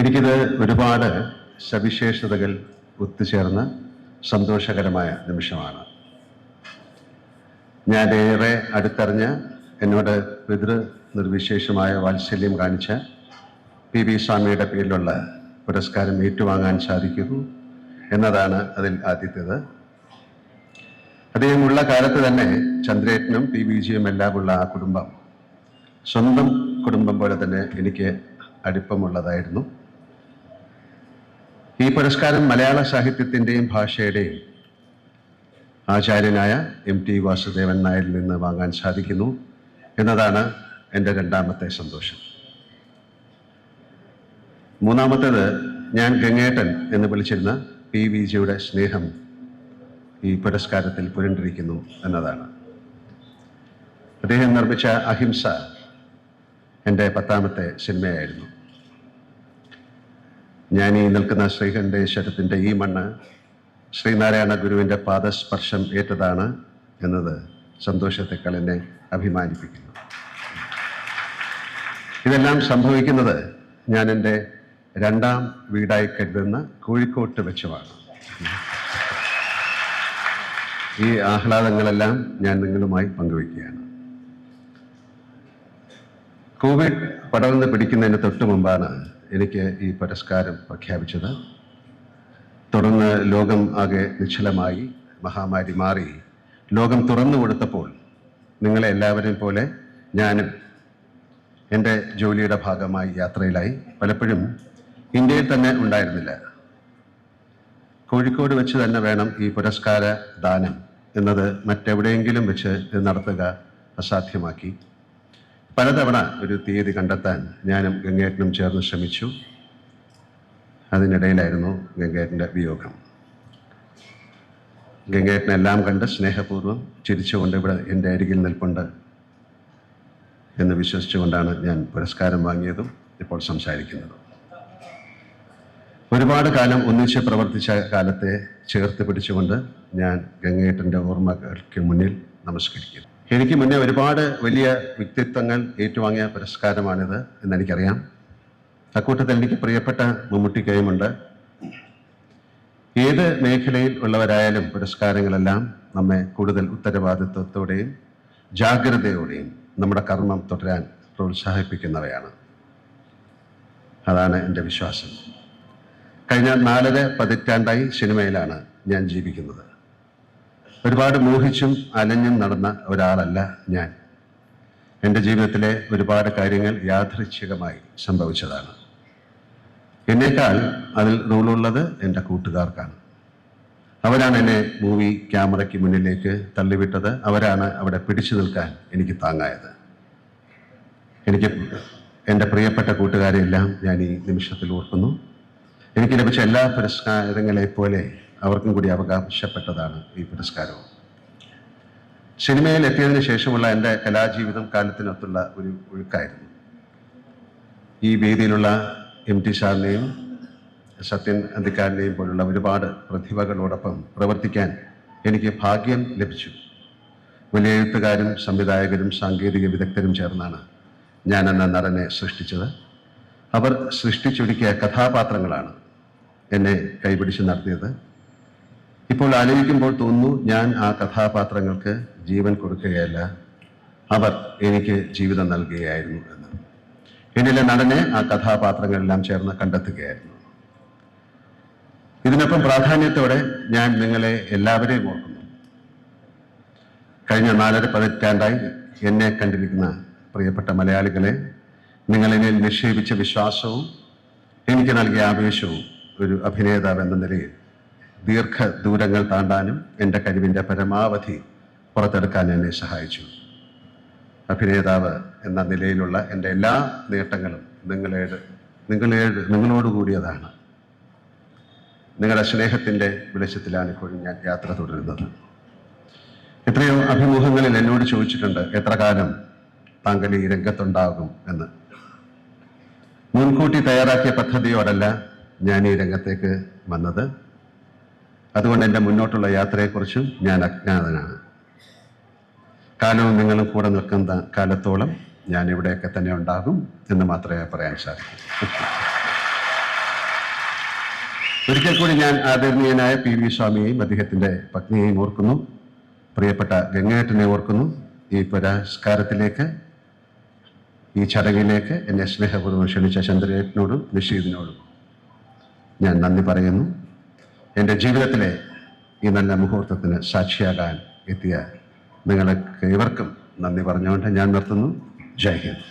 എനിക്കിത് ഒരുപാട് സവിശേഷതകൾ ഒത്തുചേർന്ന സന്തോഷകരമായ നിമിഷമാണ്. ഞാൻ ഏറെ അടുത്തറിഞ്ഞ എന്നോട് പിതൃ നിർവിശേഷമായ വാത്സല്യം കാണിച്ച പി വി സ്വാമിയുടെ പേരിലുള്ള പുരസ്കാരം ഏറ്റുവാങ്ങാൻ സാധിക്കുന്നു എന്നതാണ് അതിൽ ആദ്യത്തേത്. അദ്ദേഹമുള്ള കാലത്ത് തന്നെ ചന്ദ്രേട്ടനും പി വി ജിയും എല്ലാമുള്ള ആ കുടുംബം സ്വന്തം കുടുംബം പോലെ തന്നെ എനിക്ക് അടുപ്പമുള്ളതായിരുന്നു. പുരസ്കാരം മലയാള സാഹിത്യത്തിന്റെയും ഭാഷയുടെയും ആചാര്യനായ എം ടി വാസുദേവൻ നായരിൽ നിന്ന് വാങ്ങാൻ സാധിക്കുന്നു എന്നതാണ് എന്റെ രണ്ടാമത്തെ സന്തോഷം. മൂന്നാമത്തേത് ഞാൻ ഗംഗേട്ടൻ എന്ന് വിളിച്ചിരുന്ന പി വി ജിയുടെ സ്നേഹം ഈ പുരസ്കാരത്തിൽ പുരണ്ടിരിക്കുന്നു എന്നതാണ്. അദ്ദേഹം നിർമ്മിച്ച അഹിംസ എന്റെ പത്താമത്തെ സിനിമയായിരുന്നു. ഞാൻ ഈ നിൽക്കുന്ന ശ്രീഹന്റെ ശരത്തിന്റെ ഈ മണ്ണ് ശ്രീനാരായണ ഗുരുവിന്റെ പാദസ്പർശം ഏറ്റതാണ് എന്നത് സന്തോഷത്തെക്കാൾ എന്നെ അഭിമാനിപ്പിക്കുന്നു. ഇതെല്ലാം സംഭവിക്കുന്നത് ഞാൻ എന്റെ രണ്ടാം വീടായി കരുതുന്ന കോഴിക്കോട്ട് വെച്ചുമാണ്. ഈ ആഹ്ലാദങ്ങളെല്ലാം ഞാൻ നിങ്ങളുമായി പങ്കുവയ്ക്കുകയാണ്. കോവിഡ് പടർന്ന് പിടിക്കുന്നതിന് തൊട്ട് മുമ്പാണ് എനിക്ക് ഈ പുരസ്കാരം പ്രഖ്യാപിച്ചത്. തുടർന്ന് ലോകം ആകെ നിശ്ചലമായി മഹാമാരി മാറി. ലോകം തുറന്നു കൊടുത്തപ്പോൾ നിങ്ങളെ എല്ലാവരെയും പോലെ ഞാനും എന്റെ ജോലിയുടെ ഭാഗമായി യാത്രയിലായി. പലപ്പോഴും ഇന്ത്യയിൽ തന്നെ ഉണ്ടായിരുന്നില്ല. കോഴിക്കോട് വെച്ച് തന്നെ വേണം ഈ പുരസ്കാര ദാനം എന്നത് മറ്റെവിടെയെങ്കിലും വെച്ച് നടത്തുക അസാധ്യമാക്കി. പലതവണ ഒരു തീയതി കണ്ടെത്താൻ ഞാനും ഗംഗേട്ടനും ചേർന്ന് ശ്രമിച്ചു. അതിനിടയിലായിരുന്നു ഗംഗേട്ടന്റെ വിയോഗം. ഗംഗേട്ടനെല്ലാം കണ്ട് സ്നേഹപൂർവം ചിരിച്ചുകൊണ്ട് ഇവിടെ എന്റെ അരികിൽ നിൽപ്പുണ്ട് എന്ന് വിശ്വസിച്ചുകൊണ്ടാണ് ഞാൻ പുരസ്കാരം വാങ്ങിയതും ഇപ്പോൾ സംസാരിക്കുന്നതും. ഒരുപാട് കാലം ഒന്നിച്ച് പ്രവർത്തിച്ച കാലത്തെ ചേർത്ത് പിടിച്ചുകൊണ്ട് ഞാൻ ഗംഗേട്ടന്റെ ഓർമ്മകൾക്ക് മുന്നിൽ നമസ്കരിക്കുന്നു. എനിക്ക് മുന്നേ ഒരുപാട് വലിയ വ്യക്തിത്വങ്ങൾ ഏറ്റുവാങ്ങിയ പുരസ്കാരമാണിത് എന്നെനിക്കറിയാം. അക്കൂട്ടത്തിൽ എനിക്ക് പ്രിയപ്പെട്ട മമ്മൂട്ടിക്കയുമുണ്ട്. ഏത് മേഖലയിൽ ഉള്ളവരായാലും പുരസ്കാരങ്ങളെല്ലാം നമ്മെ കൂടുതൽ ഉത്തരവാദിത്വത്തോടെയും ജാഗ്രതയോടെയും നമ്മുടെ കർമ്മം തുടരാൻ പ്രോത്സാഹിപ്പിക്കുന്നവയാണ്. അതാണ് എന്റെ വിശ്വാസം. കഴിഞ്ഞ നാലര പതിറ്റാണ്ടായി സിനിമയിലാണ് ഞാൻ ജീവിക്കുന്നത്. ഒരുപാട് മോഹിച്ചും അലഞ്ഞും നടന്ന ഒരാളല്ല ഞാൻ. എന്റെ ജീവിതത്തിലെ ഒരുപാട് കാര്യങ്ങൾ യാദൃച്ഛികമായി സംഭവിച്ചതാണ്. എന്നേക്കാൾ അതിൽ റോളുള്ളത് എന്റെ കൂട്ടുകാർക്കാണ്. അവരാണ് എന്നെ മൂവി ക്യാമറയ്ക്ക് മുന്നിലേക്ക് തള്ളിവിട്ടത്. അവരാണ് അവിടെ പിടിച്ചു നിൽക്കാൻ എനിക്ക് താങ്ങായത്. എനിക്ക് എന്റെ പ്രിയപ്പെട്ട കൂട്ടുകാരെയെല്ലാം ഞാൻ ഈ നിമിഷത്തിൽ ഓർക്കുന്നു. എനിക്ക് ലഭിച്ച എല്ലാ പുരസ്കാരങ്ങളെ പോലെ അവർക്കും കൂടി അവകാശപ്പെട്ടതാണ് ഈ പുരസ്കാരവും. സിനിമയിൽ എത്തിയതിന് ശേഷമുള്ള എന്റെ കലാജീവിതം കാലത്തിനൊത്തുള്ള ഒരു ഒഴുക്കായിരുന്നു. ഈ വേദിയിലുള്ള എം ടി സാറിനെയും സത്യൻ അന്തിക്കാരനെയും പോലുള്ള ഒരുപാട് പ്രതിഭകളോടൊപ്പം പ്രവർത്തിക്കാൻ എനിക്ക് ഭാഗ്യം ലഭിച്ചു. വലിയ എഴുത്തുകാരും സംവിധായകരും സാങ്കേതിക വിദഗ്ധരും ചേർന്നാണ് ഞാൻ എന്ന നടനെ സൃഷ്ടിച്ചത്. അവർ സൃഷ്ടിച്ചൊരുക്കിയ കഥാപാത്രങ്ങളാണ് എന്നെ കൈപിടിച്ച് നടത്തിയത്. ഇപ്പോൾ ആലോചിക്കുമ്പോൾ തോന്നുന്നു ഞാൻ ആ കഥാപാത്രങ്ങൾക്ക് ജീവൻ കൊടുക്കുകയല്ല. അവർ എനിക്ക് ജീവിതം നൽകുകയായിരുന്നു എന്ന്. എന്നിലെ നടനെ ആ കഥാപാത്രങ്ങളെല്ലാം ചേർന്ന് കണ്ടെത്തുകയായിരുന്നു. ഇതിനൊപ്പം പ്രാധാന്യത്തോടെ ഞാൻ നിങ്ങളെ എല്ലാവരെയും ഓർക്കുന്നു. കഴിഞ്ഞ നാലര പതിറ്റാണ്ടായി എന്നെ കണ്ടിരിക്കുന്ന പ്രിയപ്പെട്ട മലയാളികളെ നിങ്ങളെന്നിൽ നിക്ഷേപിച്ച വിശ്വാസവും എനിക്ക് നൽകിയ ആവേശവും ഒരു അഭിനേതാവ് എന്ന നിലയിൽ ദീർഘ ദൂരങ്ങൾ താണ്ടാനും എന്റെ കഴിവിന്റെ പരമാവധി പുറത്തെടുക്കാൻ എന്നെ സഹായിച്ചു. അഭിനേതാവ് എന്ന നിലയിലുള്ള എന്റെ എല്ലാ നേട്ടങ്ങളും നിങ്ങളേട് നിങ്ങളേ നിങ്ങളോട് കൂടിയതാണ്. നിങ്ങളുടെ സ്നേഹത്തിന്റെ വെളിച്ചത്തിലാണ് ഇപ്പോഴും ഞാൻ യാത്ര തുടരുന്നത്. എത്രയോ അഭിമുഖങ്ങളിൽ എന്നോട് ചോദിച്ചിട്ടുണ്ട് എത്ര കാലം താങ്കൾ ഈ രംഗത്തുണ്ടാകും എന്ന്. മുൻകൂട്ടി തയ്യാറാക്കിയ പദ്ധതിയോടല്ല ഞാൻ ഈ രംഗത്തേക്ക് വന്നത്. അതുകൊണ്ട് എന്റെ മുന്നോട്ടുള്ള യാത്രയെക്കുറിച്ചും ഞാൻ അജ്ഞാതനാണ്. കാലവും നിങ്ങളും കൂടെ നിൽക്കുന്ന കാലത്തോളം ഞാൻ ഇവിടെയൊക്കെ തന്നെ ഉണ്ടാകും എന്ന് മാത്രമേ പറയാൻ സാധിക്കൂ. ഒരിക്കൽ കൂടി ഞാൻ ആദരണീയനായ പി വി സ്വാമിയെയും അദ്ദേഹത്തിന്റെ പത്നിയെയും ഓർക്കുന്നു. പ്രിയപ്പെട്ട ഗംഗേട്ടനെ ഓർക്കുന്നു. ഈ പുരസ്കാരത്തിലേക്ക് ഈ ചടങ്ങിലേക്ക് എന്നെ സ്നേഹപൂർവം ക്ഷണിച്ച ചന്ദ്രേട്ടനോടും നിഷീദിനോടും ഞാൻ നന്ദി പറയുന്നു. എന്റെ ജീവിതത്തിലെ ഈ നല്ല മുഹൂർത്തത്തിന് സാക്ഷിയാകാൻ എത്തിയ നിങ്ങൾക്ക് ഇവർക്കും നന്ദി പറഞ്ഞുകൊണ്ട് ഞാൻ നിർത്തുന്നു ജയ് ഹിന്ദ്.